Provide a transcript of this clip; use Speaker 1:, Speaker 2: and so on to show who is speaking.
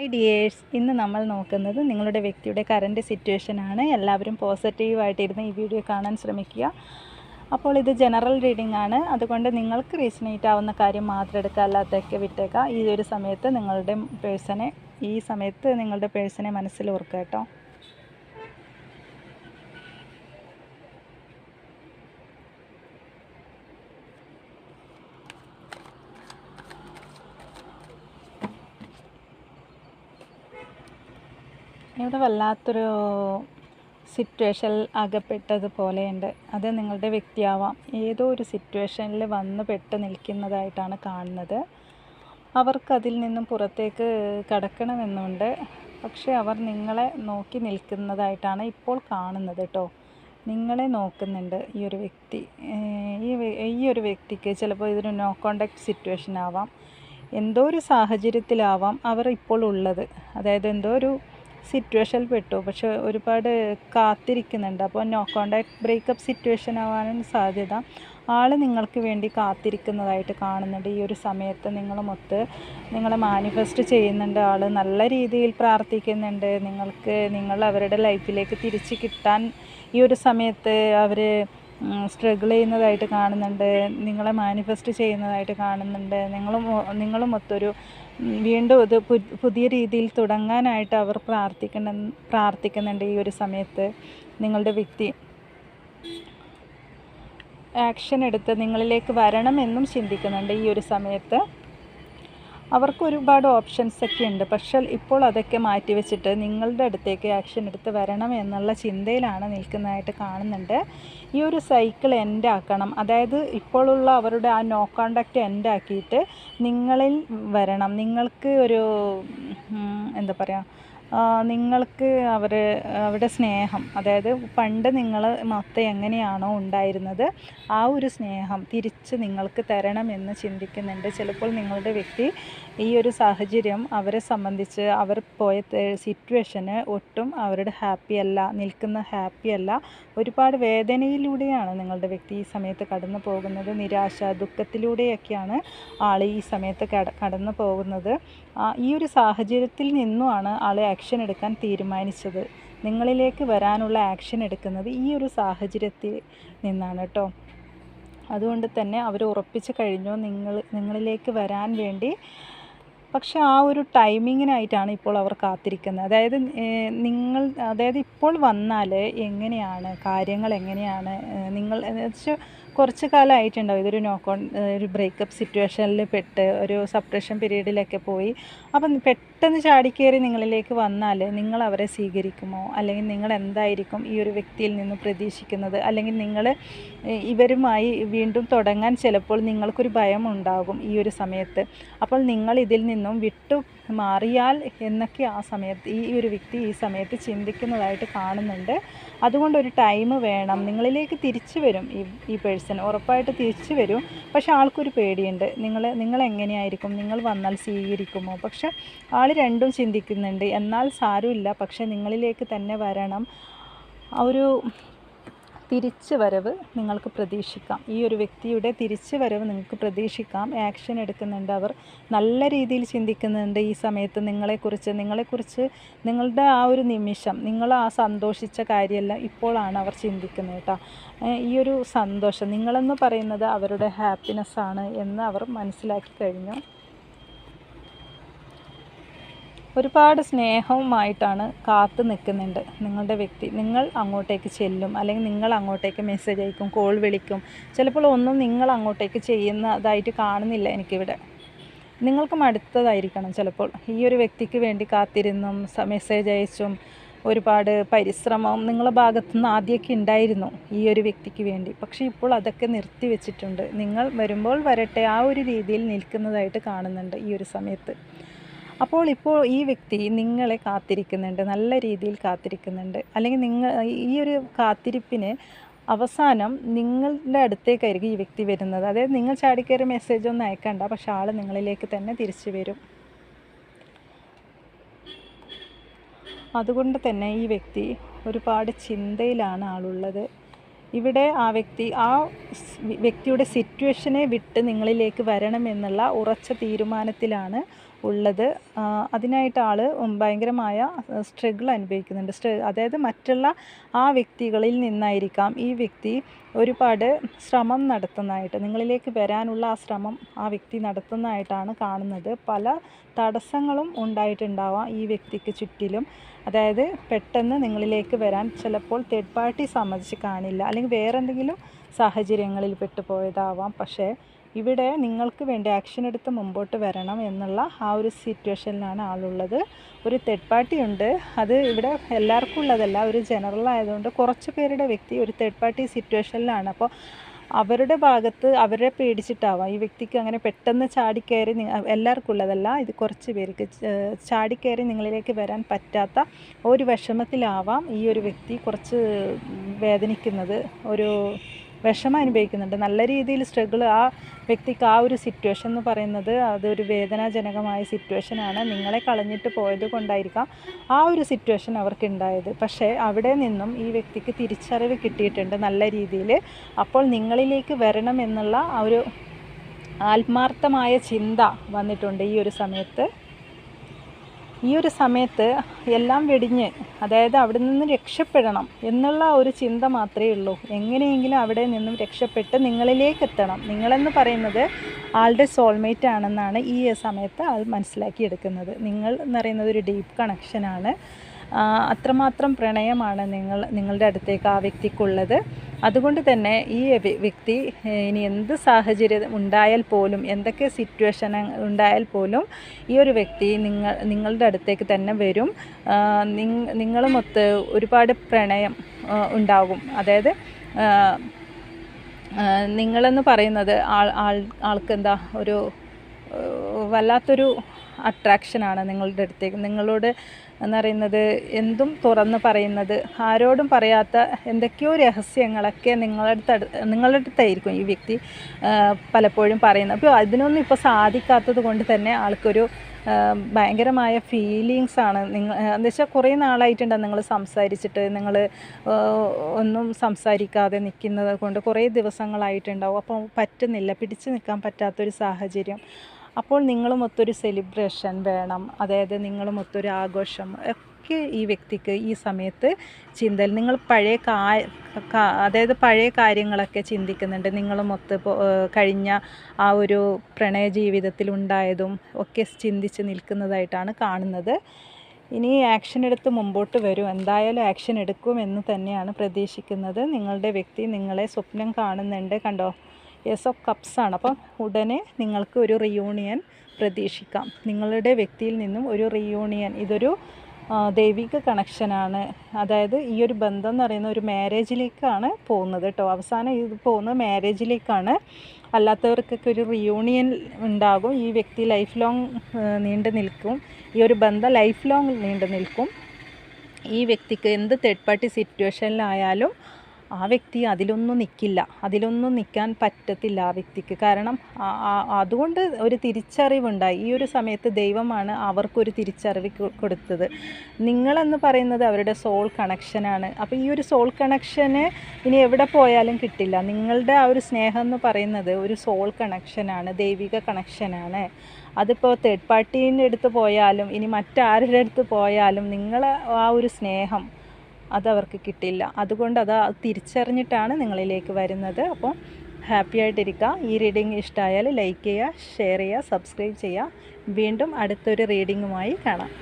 Speaker 1: Hi dears ഇന്ന് നമ്മൾ നോക്കുന്നത് നിങ്ങളുടെ വ്യക്തിയുടെ കറന്റ് സിറ്റുവേഷനാണ് എല്ലാവരും പോസിറ്റീവായിട്ടിരുന്ന് ഈ വീഡിയോ കാണാൻ ശ്രമിക്കുക. അപ്പോൾ ഇത് ജനറൽ റീഡിംഗ് ആണ്. അതുകൊണ്ട് നിങ്ങൾക്ക് റീസണേറ്റ് ആവുന്ന കാര്യം മാത്രം എടുക്കുക അല്ലാത്തൊക്കെ വിട്ടേക്കുക. ഈ ഒരു സമയത്ത് നിങ്ങളുടെ പേഴ്സണെ ഈ സമയത്ത് നിങ്ങളുടെ പേഴ്സനെ മനസ്സിൽ ഓർക്കുക കേട്ടോ. ഇവിടെ വല്ലാത്തൊരു സിറ്റുവേഷൻ അകപ്പെട്ടതുപോലെയുണ്ട്. അത് നിങ്ങളുടെ വ്യക്തിയാവാം. ഏതോ ഒരു സിറ്റുവേഷനിൽ വന്ന് പെട്ട് നിൽക്കുന്നതായിട്ടാണ് കാണുന്നത്. അവർക്കതിൽ നിന്നും പുറത്തേക്ക് കടക്കണമെന്നുണ്ട്. പക്ഷേ അവർ നിങ്ങളെ നോക്കി നിൽക്കുന്നതായിട്ടാണ് ഇപ്പോൾ കാണുന്നത് കേട്ടോ നിങ്ങളെ നോക്കുന്നുണ്ട് ഈ ഒരു വ്യക്തി. ഈ ഈ ഒരു വ്യക്തിക്ക് ചിലപ്പോൾ ഇതൊരു നോ കോണ്ടാക്ട് സിറ്റുവേഷൻ ആവാം. എന്തോ ഒരു സാഹചര്യത്തിലാവാം അവർ ഇപ്പോൾ ഉള്ളത്. അതായത് എന്തോ ഒരു സിറ്റുവേഷനിൽ പെട്ടു. പക്ഷെ ഒരുപാട് കാത്തിരിക്കുന്നുണ്ട്. അപ്പോൾ നോ കോണ്ടാക്ട് ബ്രേക്കപ്പ് സിറ്റുവേഷൻ ആവാനും സാധ്യത. ആൾ നിങ്ങൾക്ക് വേണ്ടി കാത്തിരിക്കുന്നതായിട്ട് കാണുന്നുണ്ട്. ഈ ഒരു സമയത്ത് നിങ്ങളുമൊത്ത് നിങ്ങൾ മാനിഫെസ്റ്റ് ചെയ്യുന്നുണ്ട്. ആൾ നല്ല രീതിയിൽ പ്രാർത്ഥിക്കുന്നുണ്ട്. നിങ്ങൾക്ക് നിങ്ങൾ അവരുടെ ലൈഫിലേക്ക് തിരിച്ച് കിട്ടാൻ ഈ ഒരു സമയത്ത് അവർ സ്ട്രഗിൾ ചെയ്യുന്നതായിട്ട് കാണുന്നുണ്ട് നിങ്ങളെ മാനിഫെസ്റ്റ് ചെയ്യുന്നതായിട്ട് കാണുന്നുണ്ട്. നിങ്ങളും നിങ്ങളും ഒത്തൊരു വീണ്ടും ഇത് പുതിയ രീതിയിൽ തുടങ്ങാനായിട്ട് അവർ പ്രാർത്ഥിക്കണം പ്രാർത്ഥിക്കുന്നുണ്ട് ഈ ഒരു സമയത്ത് നിങ്ങളുടെ വ്യക്തി. ആക്ഷൻ എടുത്ത് നിങ്ങളിലേക്ക് വരണമെന്നും ചിന്തിക്കുന്നുണ്ട് ഈ ഒരു സമയത്ത്. അവർക്ക് ഒരുപാട് ഓപ്ഷൻസ് ഒക്കെ ഉണ്ട് പക്ഷേ ഇപ്പോൾ അതൊക്കെ മാറ്റി വെച്ചിട്ട് നിങ്ങളുടെ അടുത്തേക്ക് ആക്ഷൻ എടുത്ത് വരണം എന്നുള്ള ചിന്തയിലാണ് നിൽക്കുന്നതായിട്ട് കാണുന്നുണ്ട്. ഈ ഒരു സൈക്കിൾ എൻഡ് ആക്കണം. അതായത് ഇപ്പോഴുള്ള അവരുടെ ആ നോ കോണ്ടാക്റ്റ് എൻഡ് ആക്കിയിട്ട് നിങ്ങളിൽ വരണം. നിങ്ങൾക്ക് ഒരു എന്താ പറയുക നിങ്ങൾക്ക് അവർ അവരുടെ സ്നേഹം അതായത് പണ്ട് നിങ്ങൾ മൊത്തം എങ്ങനെയാണോ ഉണ്ടായിരുന്നത് ആ ഒരു സ്നേഹം തിരിച്ച് നിങ്ങൾക്ക് തരണമെന്ന് ചിന്തിക്കുന്നുണ്ട്. ചിലപ്പോൾ നിങ്ങളുടെ വ്യക്തി ഈ ഒരു സാഹചര്യം അവരെ സംബന്ധിച്ച് അവർ പോയ സിറ്റുവേഷന് ഒട്ടും അവരുടെ ഹാപ്പി അല്ല നിൽക്കുന്ന ഹാപ്പി അല്ല. ഒരുപാട് വേദനയിലൂടെയാണ് നിങ്ങളുടെ വ്യക്തി ഈ സമയത്ത് കടന്നു പോകുന്നത്. നിരാശ ദുഃഖത്തിലൂടെയൊക്കെയാണ് ആൾ ഈ സമയത്ത് കട കടന്നു പോകുന്നത്. ഈ ഒരു സാഹചര്യത്തിൽ നിന്നുമാണ് ആളെ ആക്ഷൻ എടുക്കാൻ തീരുമാനിച്ചത്. നിങ്ങളിലേക്ക് വരാനുള്ള ആക്ഷൻ എടുക്കുന്നത് ഈ ഒരു സാഹചര്യത്തിൽ നിന്നാണ് കേട്ടോ അതുകൊണ്ട് തന്നെ അവർ ഉറപ്പിച്ച് കഴിഞ്ഞു. നിങ്ങൾ നിങ്ങളിലേക്ക് വരാൻ വേണ്ടി. പക്ഷേ ആ ഒരു ടൈമിങ്ങിനായിട്ടാണ് ഇപ്പോൾ അവർ കാത്തിരിക്കുന്നത്. അതായത് നിങ്ങൾ അതായത് ഇപ്പോൾ വന്നാൽ എങ്ങനെയാണ് കാര്യങ്ങൾ എങ്ങനെയാണ് നിങ്ങൾ എന്ന് വെച്ചാൽ കുറച്ച് കാലമായിട്ടുണ്ടാവും. ഇതൊരു നോക്കോൺ ഒരു ബ്രേക്കപ്പ് സിറ്റുവേഷനിൽ പെട്ട് ഒരു സപ്രഷൻ പീരീഡിലൊക്കെ പോയി. അപ്പം പെട്ടെന്ന് ചാടിക്കയറി നിങ്ങളിലേക്ക് വന്നാൽ നിങ്ങൾ അവരെ സ്വീകരിക്കുമോ? അല്ലെങ്കിൽ നിങ്ങൾ എന്തായിരിക്കും ഈ ഒരു വ്യക്തിയിൽ നിന്ന് പ്രതീക്ഷിക്കുന്നത്? അല്ലെങ്കിൽ നിങ്ങൾ ഇവരുമായി വീണ്ടും തുടങ്ങാൻ ചിലപ്പോൾ നിങ്ങൾക്കൊരു ഭയം ഉണ്ടാകും ഈ ഒരു സമയത്ത്. അപ്പോൾ നിങ്ങൾ ഇതിൽ നിന്നും വിട്ടു മാറിയാൽ എന്നൊക്കെ ആ സമയത്ത് ഈ ഒരു വ്യക്തി ഈ സമയത്ത് ചിന്തിക്കുന്നതായിട്ട് കാണുന്നുണ്ട്. അതുകൊണ്ടൊരു ടൈം വേണം. നിങ്ങളിലേക്ക് തിരിച്ചു വരും ഈ ഈ പേഴ്സൺ ഉറപ്പായിട്ട് തിരിച്ചു വരും. പക്ഷെ ആൾക്കൊരു പേടിയുണ്ട്. നിങ്ങൾ നിങ്ങൾ എങ്ങനെയായിരിക്കും നിങ്ങൾ വന്നാൽ സ്വീകരിക്കുമോ? പക്ഷെ ആൾ രണ്ടും ചിന്തിക്കുന്നുണ്ട്. എന്നാൽ സാരമില്ല. പക്ഷെ നിങ്ങളിലേക്ക് തന്നെ വരണം. ആ ഒരു തിരിച്ചു വരവ് നിങ്ങൾക്ക് പ്രതീക്ഷിക്കാം. ഈ ഒരു വ്യക്തിയുടെ തിരിച്ചു വരവ് നിങ്ങൾക്ക് പ്രതീക്ഷിക്കാം. ആക്ഷൻ എടുക്കുന്നുണ്ട് അവർ. നല്ല രീതിയിൽ ചിന്തിക്കുന്നുണ്ട് ഈ സമയത്ത് നിങ്ങളെക്കുറിച്ച്. നിങ്ങളെക്കുറിച്ച് നിങ്ങളുടെ ആ ഒരു നിമിഷം നിങ്ങൾ ആ സന്തോഷിച്ച കാര്യമെല്ലാം ഇപ്പോഴാണ് അവർ ചിന്തിക്കുന്നത് കേട്ടോ. ഈ ഒരു സന്തോഷം നിങ്ങളെന്ന് പറയുന്നത് അവരുടെ ഹാപ്പിനെസ്സാണ് എന്ന് അവർ മനസ്സിലാക്കി കഴിഞ്ഞു. ഒരുപാട് സ്നേഹവുമായിട്ടാണ് കാത്തു നിൽക്കുന്നുണ്ട് നിങ്ങളുടെ വ്യക്തി. നിങ്ങൾ അങ്ങോട്ടേക്ക് ചെല്ലും അല്ലെങ്കിൽ നിങ്ങൾ അങ്ങോട്ടേക്ക് മെസ്സേജ് അയക്കും കോൾ വിളിക്കും. ചിലപ്പോൾ ഒന്നും നിങ്ങൾ അങ്ങോട്ടേക്ക് ചെയ്യുന്നതായിട്ട് കാണുന്നില്ല എനിക്കിവിടെ. നിങ്ങൾക്ക് മടുത്തതായിരിക്കണം ചിലപ്പോൾ. ഈ ഒരു വ്യക്തിക്ക് വേണ്ടി കാത്തിരുന്നും മെസ്സേജ് അയച്ചും ഒരുപാട് പരിശ്രമം നിങ്ങളുടെ ഭാഗത്തു നിന്ന് ആദ്യമൊക്കെ ഉണ്ടായിരുന്നു ഈ ഒരു വ്യക്തിക്ക് വേണ്ടി. പക്ഷേ ഇപ്പോൾ അതൊക്കെ നിർത്തി വെച്ചിട്ടുണ്ട്. നിങ്ങൾ വരുമ്പോൾ വരട്ടെ ആ ഒരു രീതിയിൽ നിൽക്കുന്നതായിട്ട് കാണുന്നുണ്ട് ഈ ഒരു സമയത്ത്. അപ്പോൾ ഇപ്പോൾ ഈ വ്യക്തി നിങ്ങളെ കാത്തിരിക്കുന്നുണ്ട് നല്ല രീതിയിൽ കാത്തിരിക്കുന്നുണ്ട്. അല്ലെങ്കിൽ നിങ്ങൾ ഈ ഒരു കാത്തിരിപ്പിന് അവസാനം നിങ്ങളുടെ അടുത്തേക്കായിരിക്കും ഈ വ്യക്തി വരുന്നത്. അതായത് നിങ്ങൾ ചാടിക്കയറി മെസ്സേജ് ഒന്നും അയക്കണ്ട പക്ഷെ ആൾ നിങ്ങളിലേക്ക് തന്നെ തിരിച്ചു വരും. അതുകൊണ്ട് തന്നെ ഈ വ്യക്തി ഒരുപാട് ചിന്തയിലാണ് ആളുള്ളത്. ഇവിടെ ആ വ്യക്തി ആ വ്യക്തിയുടെ സിറ്റുവേഷനെ വിട്ട് നിങ്ങളിലേക്ക് വരണമെന്നുള്ള ഉറച്ച തീരുമാനത്തിലാണ് ഉള്ളത്. അതിനായിട്ട് ആൾ ഭയങ്കരമായ സ്ട്രഗിൾ അനുഭവിക്കുന്നുണ്ട്. സ്ട്ര അതായത് മറ്റുള്ള ആ വ്യക്തികളിൽ നിന്നായിരിക്കാം ഈ വ്യക്തി ഒരുപാട് ശ്രമം നടത്തുന്നതായിട്ട് നിങ്ങളിലേക്ക് വരാനുള്ള ആ ശ്രമം ആ വ്യക്തി നടത്തുന്നതായിട്ടാണ് കാണുന്നത്. പല തടസ്സങ്ങളും ഉണ്ടായിട്ടുണ്ടാവാം ഈ വ്യക്തിക്ക് ചുറ്റിലും. അതായത് പെട്ടെന്ന് നിങ്ങളിലേക്ക് വരാൻ ചിലപ്പോൾ തേർഡ് പാർട്ടി സമ്മതിച്ച് കാണില്ല. അല്ലെങ്കിൽ വേറെന്തെങ്കിലും സാഹചര്യങ്ങളിൽ പെട്ടുപോയതാവാം. പക്ഷേ ഇവിടെ നിങ്ങൾക്ക് വേണ്ടി ആക്ഷൻ എടുത്ത് മുമ്പോട്ട് വരണം എന്നുള്ള ആ ഒരു സിറ്റുവേഷനിലാണ് ആളുള്ളത്. ഒരു തേർഡ് പാർട്ടി ഉണ്ട്. അത് ഇവിടെ എല്ലാവർക്കും ഉള്ളതല്ല. ഒരു ജനറൽ ആയതുകൊണ്ട് കുറച്ച് പേരുടെ വ്യക്തി ഒരു തേർഡ് പാർട്ടി സിറ്റുവേഷനിലാണ് അപ്പോൾ അവരുടെ ഭാഗത്ത് അവരെ പേടിച്ചിട്ടാവാം. ഈ വ്യക്തിക്ക് അങ്ങനെ പെട്ടെന്ന് ചാടിക്കയറി എല്ലാവർക്കും ഉള്ളതല്ല. ഇത് കുറച്ച് പേർക്ക് ചാടിക്കയറി നിങ്ങളിലേക്ക് വരാൻ പറ്റാത്ത ഒരു വിഷമത്തിലാവാം ഈ ഒരു വ്യക്തി കുറച്ച് വേദനിക്കുന്നത്. ഒരു വിഷമം അനുഭവിക്കുന്നുണ്ട്. നല്ല രീതിയിൽ സ്ട്രഗിൾ ആ വ്യക്തിക്ക് ആ ഒരു സിറ്റുവേഷൻ എന്ന് പറയുന്നത് അതൊരു വേദനാജനകമായ സിറ്റുവേഷനാണ് നിങ്ങളെ കളഞ്ഞിട്ട് പോയത് കൊണ്ടായിരിക്കാം ആ ഒരു സിറ്റുവേഷൻ അവർക്ക് ഉണ്ടായത് പക്ഷേ അവിടെ നിന്നും ഈ വ്യക്തിക്ക് തിരിച്ചറിവ് കിട്ടിയിട്ടുണ്ട് നല്ല രീതിയിൽ. അപ്പോൾ നിങ്ങളിലേക്ക് വരണം എന്നുള്ള ആ ഒരു ആത്മാർത്ഥമായ ചിന്ത വന്നിട്ടുണ്ട് ഈ ഒരു സമയത്ത്. ഈ ഒരു സമയത്ത് എല്ലാം വെടിഞ്ഞ് അതായത് അവിടെ നിന്ന് രക്ഷപ്പെടണം എന്നുള്ള ഒരു ചിന്ത മാത്രമേ ഉള്ളൂ. എങ്ങനെയെങ്കിലും അവിടെ നിന്നും രക്ഷപ്പെട്ട് നിങ്ങളിലേക്ക് എത്തണം. നിങ്ങളെന്ന് പറയുന്നത് ആളുടെ സോൾമേറ്റ് ആണെന്നാണ് ഈ സമയത്ത് ആൾ മനസ്സിലാക്കിയെടുക്കുന്നത്. നിങ്ങൾ എന്ന് പറയുന്നത് ഒരു ഡീപ്പ് കണക്ഷനാണ് അത്രമാത്രം പ്രണയമാണ് നിങ്ങൾ നിങ്ങളുടെ അടുത്തേക്ക് ആ വ്യക്തിക്കുള്ളത്. അതുകൊണ്ട് തന്നെ ഈ വ്യക്തി ഇനി എന്ത് സാഹചര്യം ഉണ്ടായാൽ പോലും എന്തൊക്കെ സിറ്റുവേഷൻ ഉണ്ടായാൽ പോലും ഈ ഒരു വ്യക്തി നിങ്ങൾ നിങ്ങളുടെ അടുത്തേക്ക് തന്നെ വരും. നിങ്ങളുമൊത്ത് ഒരുപാട് പ്രണയം ഉണ്ടാകും. അതായത് നിങ്ങളെന്ന് പറയുന്നത് ആൾ ആൾക്ക് എന്താ ഒരു വല്ലാത്തൊരു അട്രാക്ഷനാണ് നിങ്ങളുടെ അടുത്തേക്ക്. നിങ്ങളോട് എന്ന് പറയുന്നത് എന്തും തുറന്ന് പറയുന്നത്. ആരോടും പറയാത്ത എന്തൊക്കെയോ രഹസ്യങ്ങളൊക്കെ നിങ്ങളുടെ അടുത്ത് അടു- നിങ്ങളുടെ അടുത്തായിരിക്കും ഈ വ്യക്തി പലപ്പോഴും പറയുന്നത്. അപ്പോൾ അതിനൊന്നും ഇപ്പോൾ സാധിക്കാത്തത് കൊണ്ട് തന്നെ ആൾക്കൊരു ഭയങ്കരമായ ഫീലിങ്സ് ആണ്. നിങ്ങൾ എന്താ വെച്ചാൽ കുറേ നാളായിട്ടുണ്ടോ നിങ്ങൾ സംസാരിച്ചിട്ട്. നിങ്ങൾ ഒന്നും സംസാരിക്കാതെ നിൽക്കുന്നത് കൊണ്ട് കുറേ ദിവസങ്ങളായിട്ടുണ്ടാവും. അപ്പോൾ പറ്റുന്നില്ല പിടിച്ചു നിൽക്കാൻ പറ്റാത്തൊരു സാഹചര്യം. അപ്പോൾ നിങ്ങളും ഒത്തൊരു സെലിബ്രേഷൻ വേണം. അതായത് നിങ്ങളും ഒത്തൊരു ആഘോഷം. ഒക്കെ ഈ വ്യക്തിക്ക് ഈ സമയത്ത് ചിന്തൽ. നിങ്ങൾ പഴയ അതായത് പഴയ കാര്യങ്ങളൊക്കെ ചിന്തിക്കുന്നുണ്ട്. നിങ്ങളും ഒത്ത് കഴിഞ്ഞ ആ ഒരു പ്രണയ ജീവിതത്തിൽ ഉണ്ടായതും ഒക്കെ ചിന്തിച്ച് നിൽക്കുന്നതായിട്ടാണ് കാണുന്നത്. ഇനി ആക്ഷൻ എടുത്ത് മുമ്പോട്ട് വരും. എന്തായാലും ആക്ഷൻ എടുക്കുമെന്ന് തന്നെയാണ് പ്രതീക്ഷിക്കുന്നത്. നിങ്ങളുടെ വ്യക്തി നിങ്ങളെ സ്വപ്നം കാണുന്നുണ്ട്. കണ്ടോ? എസ് ഓഫ് കപ്സ് ആണ്. അപ്പം ഉടനെ നിങ്ങൾക്ക് ഒരു റിയൂണിയൻ പ്രതീക്ഷിക്കാം. നിങ്ങളുടെ വ്യക്തിയിൽ നിന്നും ഒരു റിയൂണിയൻ ഇതൊരു ദൈവിക കണക്ഷനാണ് അതായത് ഈ ഒരു ബന്ധം എന്ന് പറയുന്ന ഒരു മാരേജിലേക്കാണ് പോകുന്നത് കേട്ടോ. അവസാനം ഇത് പോകുന്നത് മാരേജിലേക്കാണ് അല്ലാത്തവർക്കൊക്കെ ഒരു റിയൂണിയൻ ഉണ്ടാകും. ഈ വ്യക്തി ലൈഫ് ലോങ് നീണ്ടു നിൽക്കും. ഈ ഒരു ബന്ധം ലൈഫ് ലോങ് നീണ്ടു നിൽക്കും. ഈ വ്യക്തിക്ക് എന്ത് തേർഡ് പാർട്ടി സിറ്റുവേഷനിലായാലും ആ വ്യക്തി അതിലൊന്നും നിൽക്കില്ല അതിലൊന്നും നിൽക്കാൻ പറ്റത്തില്ല ആ വ്യക്തിക്ക്. കാരണം അതുകൊണ്ട് ഒരു തിരിച്ചറിവുണ്ടായി. ഈ ഒരു സമയത്ത് ദൈവമാണ് അവർക്കൊരു തിരിച്ചറിവ് കൊടുത്തത്. നിങ്ങളെന്ന് പറയുന്നത് അവരുടെ സോൾ കണക്ഷനാണ് അപ്പോൾ ഈ ഒരു സോൾ കണക്ഷന് ഇനി എവിടെ പോയാലും കിട്ടില്ല. നിങ്ങളുടെ ആ ഒരു സ്നേഹം എന്ന് പറയുന്നത് ഒരു സോൾ കണക്ഷനാണ് ദൈവിക കണക്ഷനാണ് അതിപ്പോൾ തേർഡ് പാർട്ടീന്റെ അടുത്ത് പോയാലും ഇനി മറ്റാരുടെ അടുത്ത് പോയാലും നിങ്ങളെ ആ ഒരു സ്നേഹം അതവർക്ക് കിട്ടില്ല. അതുകൊണ്ട് അത് തിരിച്ചറിഞ്ഞിട്ടാണ് നിങ്ങളിലേക്ക് വരുന്നത്. അപ്പോൾ ഹാപ്പി ആയിട്ടിരിക്കുക. ഈ റീഡിംഗ് ഇഷ്ടമായാൽ ലൈക്ക് ചെയ്യുക ഷെയർ ചെയ്യുക സബ്സ്ക്രൈബ് ചെയ്യുക. വീണ്ടും അടുത്തൊരു റീഡിങ്ങുമായി കാണാം.